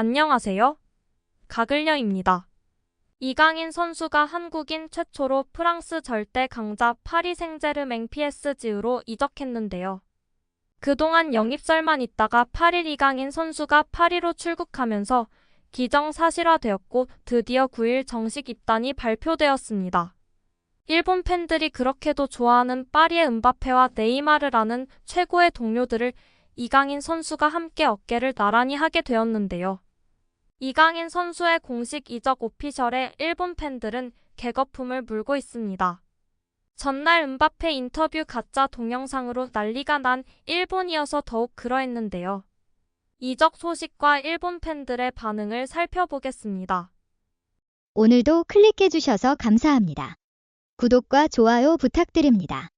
안녕하세요. 가글녀입니다. 이강인 선수가 한국인 최초로 프랑스 절대 강자 파리 생제르맹 PSG로 이적했는데요. 그동안 영입설만 있다가 8일 이강인 선수가 파리로 출국하면서 기정사실화되었고 드디어 9일 정식 입단이 발표되었습니다. 일본 팬들이 그렇게도 좋아하는 파리의 은바페와 네이마르라는 최고의 동료들을 이강인 선수가 함께 어깨를 나란히 하게 되었는데요. 이강인 선수의 공식 이적 오피셜에 일본 팬들은 개거품을 물고 있습니다. 전날 은바페 인터뷰 가짜 동영상으로 난리가 난 일본이어서 더욱 그러했는데요. 이적 소식과 일본 팬들의 반응을 살펴보겠습니다. 오늘도 클릭해주셔서 감사합니다. 구독과 좋아요 부탁드립니다.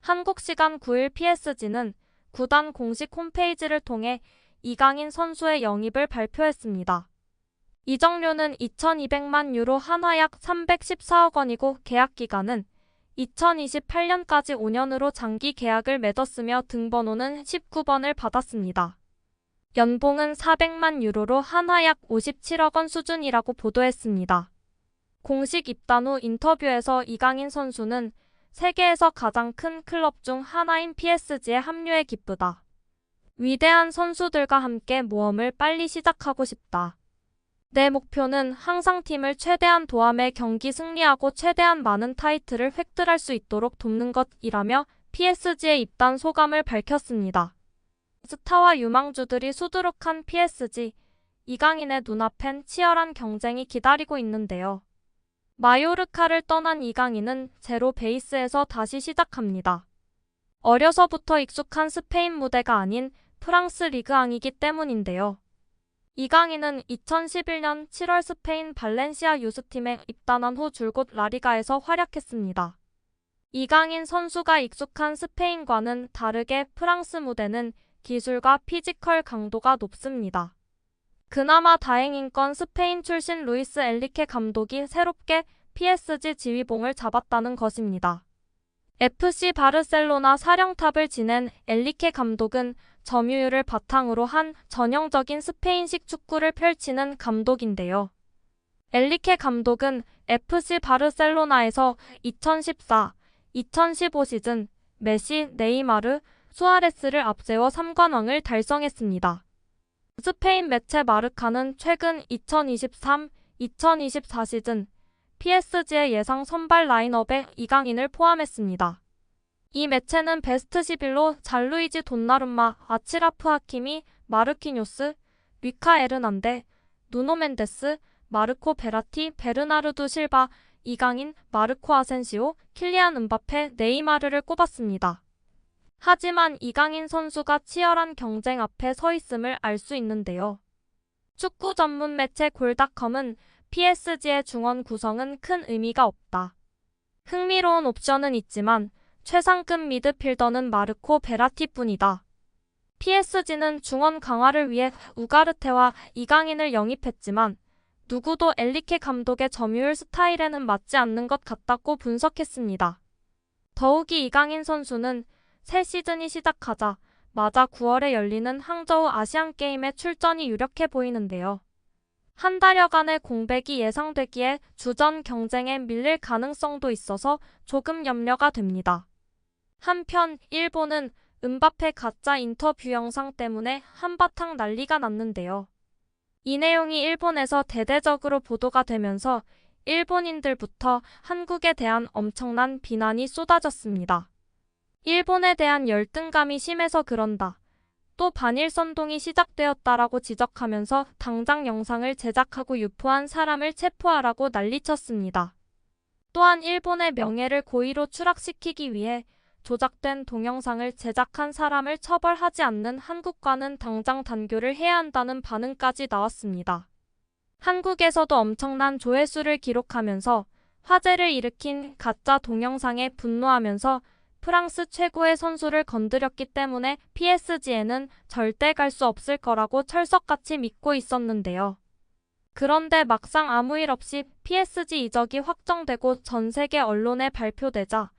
한국 시간 9일 PSG는 구단 공식 홈페이지를 통해 이강인 선수의 영입을 발표했습니다. 이적료는 2,200만 유로 한화 약 314억 원이고 계약 기간은 2028년까지 5년으로 장기 계약을 맺었으며 등번호는 19번을 받았습니다. 연봉은 400만 유로로 한화 약 57억 원 수준이라고 보도했습니다. 공식 입단 후 인터뷰에서 이강인 선수는 세계에서 가장 큰 클럽 중 하나인 PSG에 합류해 기쁘다. 위대한 선수들과 함께 모험을 빨리 시작하고 싶다. 내 목표는 항상 팀을 최대한 도함에 경기 승리하고 최대한 많은 타이틀을 획득할 수 있도록 돕는 것이라며 PSG의 입단 소감을 밝혔습니다. 스타와 유망주들이 수두룩한 PSG, 이강인의 눈앞엔 치열한 경쟁이 기다리고 있는데요. 마요르카를 떠난 이강인은 제로 베이스에서 다시 시작합니다. 어려서부터 익숙한 스페인 무대가 아닌 프랑스 리그앙이기 때문인데요. 이강인은 2011년 7월 스페인 발렌시아 유스팀에 입단한 후 줄곧 라리가에서 활약했습니다. 이강인 선수가 익숙한 스페인과는 다르게 프랑스 무대는 기술과 피지컬 강도가 높습니다. 그나마 다행인 건 스페인 출신 루이스 엘리케 감독이 새롭게 PSG 지휘봉을 잡았다는 것입니다. FC 바르셀로나 사령탑을 지낸 엘리케 감독은 점유율을 바탕으로 한 전형적인 스페인식 축구를 펼치는 감독인데요. 엘리케 감독은 FC 바르셀로나에서 2014-2015 시즌 메시, 네이마르, 수아레스를 앞세워 3관왕을 달성했습니다. 스페인 매체 마르카는 최근 2023-2024 시즌 PSG의 예상 선발 라인업에 이강인을 포함했습니다. 이 매체는 베스트 11로 잘루이지 돈나룸마, 아치라프 하키미, 마르키뇨스, 리카 에르난데, 누노 멘데스, 마르코 베라티, 베르나르두 실바, 이강인, 마르코 아센시오, 킬리안 은바페, 네이마르를 꼽았습니다. 하지만 이강인 선수가 치열한 경쟁 앞에 서 있음을 알 수 있는데요. 축구 전문 매체 골닷컴은 PSG의 중원 구성은 큰 의미가 없다. 흥미로운 옵션은 있지만 최상급 미드필더는 마르코 베라티뿐이다. PSG는 중원 강화를 위해 우가르테와 이강인을 영입했지만 누구도 엘리케 감독의 점유율 스타일에는 맞지 않는 것 같다고 분석했습니다. 더욱이 이강인 선수는 새 시즌이 시작하자 마자 9월에 열리는 항저우 아시안게임에 출전이 유력해 보이는데요. 한 달여간의 공백이 예상되기에 주전 경쟁에 밀릴 가능성도 있어서 조금 염려가 됩니다. 한편 일본은 은바페 가짜 인터뷰 영상 때문에 한바탕 난리가 났는데요. 이 내용이 일본에서 대대적으로 보도가 되면서 일본인들부터 한국에 대한 엄청난 비난이 쏟아졌습니다. 일본에 대한 열등감이 심해서 그런다. 또 반일 선동이 시작되었다라고 지적하면서 당장 영상을 제작하고 유포한 사람을 체포하라고 난리쳤습니다. 또한 일본의 명예를 고의로 추락시키기 위해 조작된 동영상을 제작한 사람을 처벌하지 않는 한국과는 당장 단교를 해야 한다는 반응까지 나왔습니다. 한국에서도 엄청난 조회수를 기록하면서 화제를 일으킨 가짜 동영상에 분노하면서 프랑스 최고의 선수를 건드렸기 때문에 PSG에는 절대 갈 수 없을 거라고 철석같이 믿고 있었는데요. 그런데 막상 아무 일 없이 PSG 이적이 확정되고 전 세계 언론에 발표되자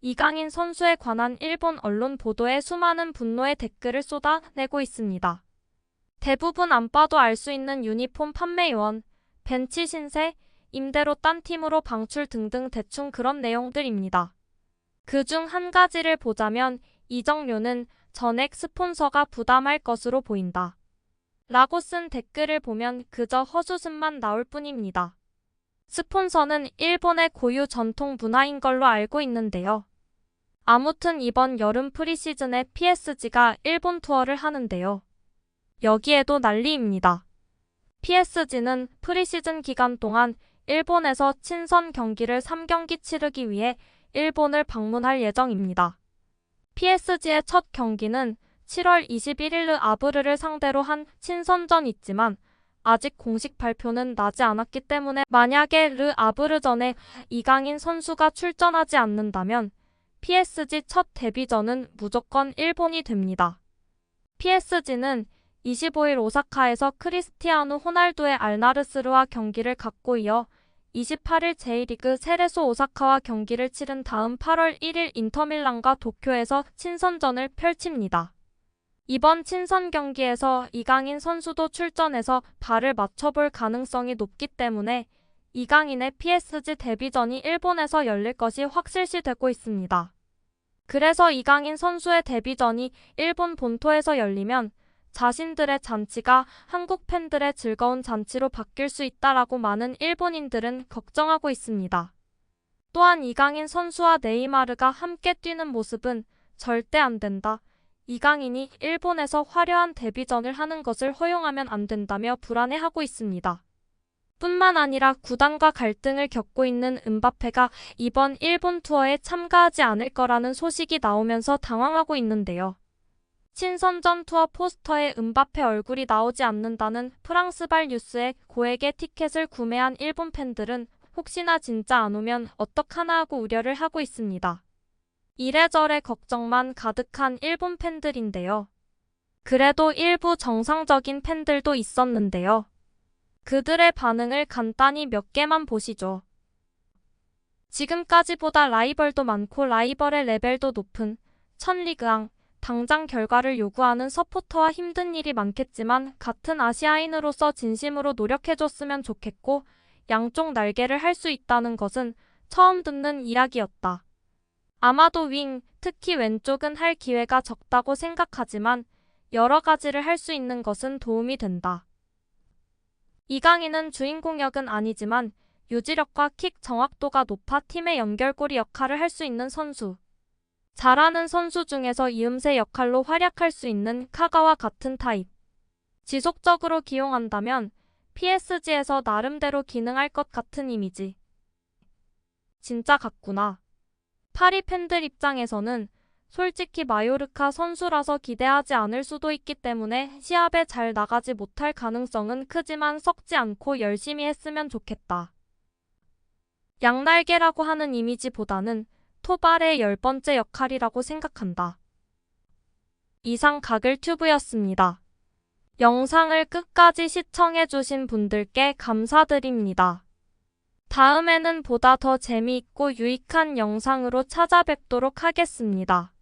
이강인 선수에 관한 일본 언론 보도에 수많은 분노의 댓글을 쏟아내고 있습니다. 대부분 안 봐도 알 수 있는 유니폼 판매 요원, 벤치 신세, 임대로 딴 팀으로 방출 등등 대충 그런 내용들입니다. 그 중 한 가지를 보자면 이정료는 전액 스폰서가 부담할 것으로 보인다. 라고 쓴 댓글을 보면 그저 허수습만 나올 뿐입니다. 스폰서는 일본의 고유 전통 문화인 걸로 알고 있는데요. 아무튼 이번 여름 프리시즌에 PSG가 일본 투어를 하는데요. 여기에도 난리입니다. PSG는 프리시즌 기간 동안 일본에서 친선 경기를 3경기 치르기 위해 일본을 방문할 예정입니다. PSG의 첫 경기는 7월 21일 아브르를 상대로 한 친선전 있지만 아직 공식 발표는 나지 않았기 때문에 만약에 르 아브르전에 이강인 선수가 출전하지 않는다면 PSG 첫 데뷔전은 무조건 일본이 됩니다. PSG는 25일 오사카에서 크리스티아누 호날두의 알나르스르와 경기를 갖고 이어 28일 J리그 세레소 오사카와 경기를 치른 다음 8월 1일 인터밀란과 도쿄에서 친선전을 펼칩니다. 이번 친선 경기에서 이강인 선수도 출전해서 발을 맞춰볼 가능성이 높기 때문에 이강인의 PSG 데뷔전이 일본에서 열릴 것이 확실시 되고 있습니다. 그래서 이강인 선수의 데뷔전이 일본 본토에서 열리면 자신들의 잔치가 한국 팬들의 즐거운 잔치로 바뀔 수 있다라고 많은 일본인들은 걱정하고 있습니다. 또한 이강인 선수와 네이마르가 함께 뛰는 모습은 절대 안 된다. 이강인이 일본에서 화려한 데뷔전을 하는 것을 허용하면 안 된다며 불안해하고 있습니다. 뿐만 아니라 구단과 갈등을 겪고 있는 은바페가 이번 일본 투어에 참가하지 않을 거라는 소식이 나오면서 당황하고 있는데요. 친선전 투어 포스터에 은바페 얼굴이 나오지 않는다는 프랑스발 뉴스에 고액의 티켓을 구매한 일본 팬들은 혹시나 진짜 안 오면 어떡하나 하고 우려를 하고 있습니다. 이래저래 걱정만 가득한 일본 팬들인데요. 그래도 일부 정상적인 팬들도 있었는데요. 그들의 반응을 간단히 몇 개만 보시죠. 지금까지보다 라이벌도 많고 라이벌의 레벨도 높은 천리그앙, 당장 결과를 요구하는 서포터와 힘든 일이 많겠지만 같은 아시아인으로서 진심으로 노력해줬으면 좋겠고 양쪽 날개를 할 수 있다는 것은 처음 듣는 이야기였다. 아마도 윙, 특히 왼쪽은 할 기회가 적다고 생각하지만 여러 가지를 할 수 있는 것은 도움이 된다. 이강인은 주인공 역은 아니지만 유지력과 킥 정확도가 높아 팀의 연결고리 역할을 할 수 있는 선수. 잘하는 선수 중에서 이음새 역할로 활약할 수 있는 카가와 같은 타입. 지속적으로 기용한다면 PSG에서 나름대로 기능할 것 같은 이미지. 진짜 같구나. 파리 팬들 입장에서는 솔직히 마요르카 선수라서 기대하지 않을 수도 있기 때문에 시합에 잘 나가지 못할 가능성은 크지만 썩지 않고 열심히 했으면 좋겠다. 양날개라고 하는 이미지보다는 토발의 열 번째 역할이라고 생각한다. 이상 가글 튜브였습니다. 영상을 끝까지 시청해주신 분들께 감사드립니다. 다음에는 보다 더 재미있고 유익한 영상으로 찾아뵙도록 하겠습니다.